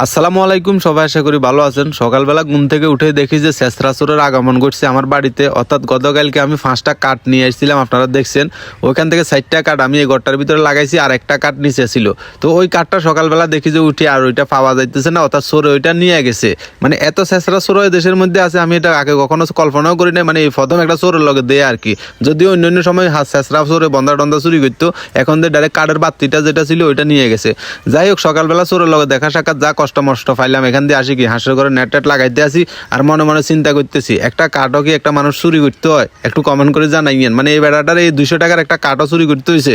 আসসালামু আলাইকুম, সবাই আশা করি ভালো আছেন। সকালবেলা ঘুম থেকে উঠে দেখি যে শেষরাসুরের আগমন ঘটছে আমার বাড়িতে। অর্থাৎ গতকালকে আমি পাঁচটা কাঠ নিয়ে এসেছিলাম আপনারা দেখছেন। ওইখান থেকে চারটা কাঠ আমি এই ঘরটার ভিতরে লাগাইছি আর একটা কাঠ নিচে ছিল। তো ওই কাঠটা সকালবেলা দেখি যে উঠে আর ওইটা পাওয়া যাইতেছে না, অর্থাৎ সরে ওইটা নিয়ে গেছে। মানে এত শেষরা সর দেশের মধ্যে আছে, আমি এটা আগে কখনো কল্পনাও করি নাই। মানে এই প্রথম একটা সরের লগে দেয় আর কি। যদিও অন্য অন্য সময় হাত শেষরা সরে বন্ধা টন্ধা চুরি করতো, এখন যে ডাইরেক্ট কাঠের বাতিটা যেটা ছিল ওইটা নিয়ে গেছে। যাই হোক, সকালবেলা চোরের লগে দেখা সাক্ষাৎ যা কষ্ট মষ্ট পাইলাম। এখান দিয়ে আসি কি? হাঁসের ঘরে নেট টেট লাগাইতে আসি আর মনে মনে চিন্তা করতেছি, একটা কাঠও কি একটা মানুষ চুরি করতে হয়? একটু কমেন্ট করে জানাইয়েন। মানে এই বেড়াটার এই দুইশো টাকার একটা কাঠও চুরি করতে হয়েছে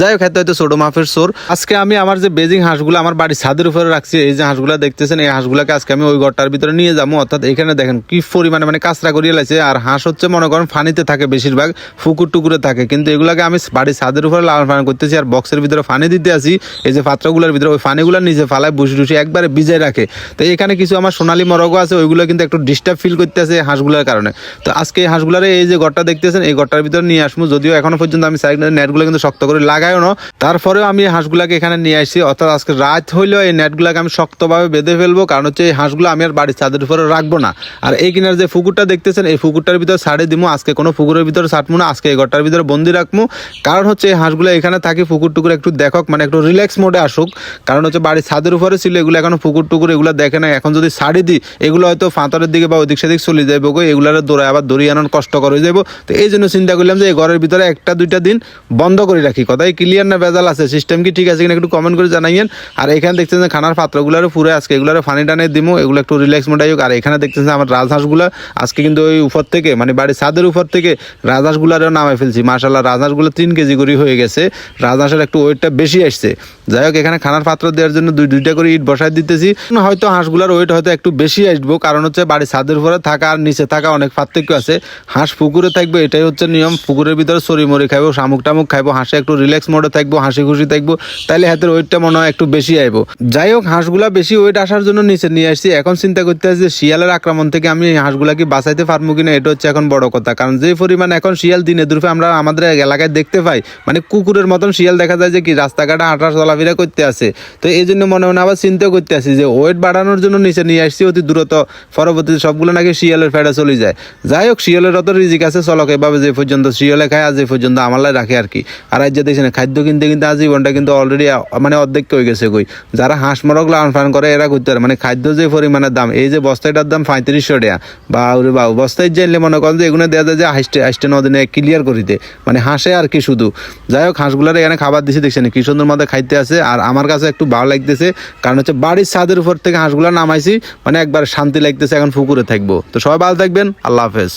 যাই হোক হয়তো হয়তো ছোটো মাফের চোর। আজকে আমি আমার যে বেজিং হাঁসগুলো আমার বাড়ির ছাদের উপরে রাখছি, এই যে হাঁসগুলো দেখতেছেন, এই হাঁসগুলোকে আজকে আমি ওই ঘরটার ভিতরে নিয়ে যাব। অর্থাৎ এখানে দেখেন কি পরিমাণে মানে কাঁচরা করিয়ে লাগছে আর হাঁস হচ্ছে মনে করেন ফানিতে থাকে, বেশিরভাগ ফুকুর টুকুরে থাকে। কিন্তু এগুলোকে আমি বাড়ির ছাদের উপরে লালন পালন করতেছি আর বক্সের ভিতরে ফানি দিতে আসি। এই যে পাত্রগুলোর ভিতরে ওই ফানিগুলোর নিচে ফালায়, বসে টুসি একবারে ভিজাই রাখে। তো এখানে কিছু আমার সোনালী মরগও আছে, ওইগুলো কিন্তু একটু ডিস্টার্ব ফিল করতেছে হাঁসগুলোর কারণে। তো আজকে এই হাঁসগুলোর এই যে ঘরটা দেখতেছেন, এই ঘরটার ভিতরে নিয়ে আসব যদিও এখনও পর্যন্ত আমি সাইড নেটগুলো কিন্তু শক্ত করে লাগাইও না। তারপরেও আমি হাঁসগুলাকে এখানে নিয়ে আসি অর্থাৎ আজকে রাত হইলেও এই নেটগুলোকে আমি শক্তভাবে বেঁধে ফেলব। কারণ হচ্ছে এই হাঁসগুলো আমি আর বাড়ির ছাদের উপরে রাখব না। আর এই কিনার যে পুকুরটা দেখতেছেন, এই পুকুরটার ভিতরে ছাড়ে দিবো আজকে কোনো পুকুরের ভিতরে ছাড়বো না। আজকে এই ঘরটার ভিতরে বন্দি রাখব কারণ হচ্ছে এই হাঁসগুলো এখানে থাকি পুকুর টুকুর একটু দেখক মানে একটু রিল্যাক্স মোডে আসুক। কারণ হচ্ছে বাড়ির ছাদের উপরে ছিল, এগুলো এখনও পুকুর টুকুর এগুলো দেখে না এখন যদি ছাড়ি দিই, এগুলো হয়তো ফাঁতরের দিকে বা ওদিক সেদিক চলে যাইব গো, এগুলার দৌড়ায় আবার দড়ি আনার কষ্ট করে যাব তো এই জন্য চিন্তা করলাম যে এই ঘরের ভিতরে একটা দুইটা দিন বন্ধ করে রাখি। কথাই ক্লিয়ার না ভেজাল আছে? সিস্টেম কি ঠিক আছে কিনা একটু কমেন্ট করে জানাইয়েন। আর এখানে দেখছেন যে খানার পাত্রগুলোর পুরো আজকে এগুলোর ফানি টানে দিমো। এগুলো একটু রিল্যাক্স মোডে হোক আর এখানে দেখতেছেন আমার রাজহাঁসগুলো আজকে কিন্তু ওই উপর থেকে মানে বাড়ির ছাদের উপর থেকে রাজহাঁসগুলোরও নামে ফেলছি। মার্শাল্লাহ রাজহাঁসগুলো তিন কেজি করে হয়ে গেছে। রাজহাঁসের একটু ওয়েটটা বেশি আসছে। যাই হোক, এখানে খানার পাত্র দেওয়ার জন্য দুই দুইটা করে ইট বসাই দিতেছি। হয়তো হাঁসগুলোর ওয়েট হয়তো একটু বেশি আসব, কারণ হচ্ছে বাড়ির ছাদের উপরে থাকা আর নিচে থাকা অনেক পার্থক্য আছে। হাঁস পুকুরে থাকবে, এটাই হচ্ছে নিয়ম। পুকুরের ভিতরে সরি মরি খাইবো, শামুক টামুক খাইবো, হাঁসে একটু রিল্যাক্স মোডে থাকব, হাসি খুশি থাকব, তাইলে হাতের ওয়েটটা মনে হয় একটু বেশি আইবো। যাই হোক, হাঁসগুলা বেশি ওয়েট আসার জন্য নিচে নিয়ে আসছি। এখন চিন্তা করতে আসছি যে শিয়ালের আক্রমণ থেকে আমি এই হাঁসগুলাকে বাঁচাইতে পারব কিনা, এটা হচ্ছে এখন বড় কথা। কারণ যে পরিমাণ এখন শিয়াল দিনে দুরফে আমরা আমাদের এলাকায় দেখতে পাই মানে কুকুরের মতন শিয়াল দেখা যায় যে কি, রাস্তাঘাটে হাঁটা চলাফেরা করতে আসে তো এই জন্য মনে মনে আবার চিন্তা করতে আসি যে ওয়েট বাড়ানোর জন্য নিচে নিয়ে আসছি অতি দূরত। পরবর্তীতে সবগুলো নাকি শিয়ালের ফেডা চলে যায়। যাই হোক, শিয়ালের অত রিজিক আছে, চলক এভাবে যে পর্যন্ত শিয়ালে খায়, আজ যে পর্যন্ত আমালাই রাখে আর কি। আর আজ যে দেখছেন, খাদ্য কিনতে কিন্তু কিনতে আজীবনটা কিন্তু অলরেডি মানে অর্ধেক হয়ে গেছে কই। যারা হাঁস মরক লালন ফান করে, এরা করতে পারে। মানে খাদ্য যে পরিমাণের দাম, এই যে বস্তাটার দাম পঁয়ত্রিশশো টাকা। বা ওরে বা বস্তায় জানলে মনে করেন যে এগুলো দেওয়া যায় যে হাইস্টে হাইস্টে নদিনে ক্লিয়ার করিতে মানে হাঁসে আর কি শুধু। যাই হোক, হাঁসগুলোর এখানে খাবার দিছে, দেখছেন কি সুন্দর মধ্যে খাইতে আছে আর আমার কাছে একটু ভালো লাগতেছে, কারণ হচ্ছে বাড়ির ছাদের উপর থেকে হাঁসগুলা নামাইছি মানে একবার শান্তি লাগতেছে, এখন পুকুরে থাকব। তো সবাই ভালো থাকবেন, আল্লাহ হাফেজ।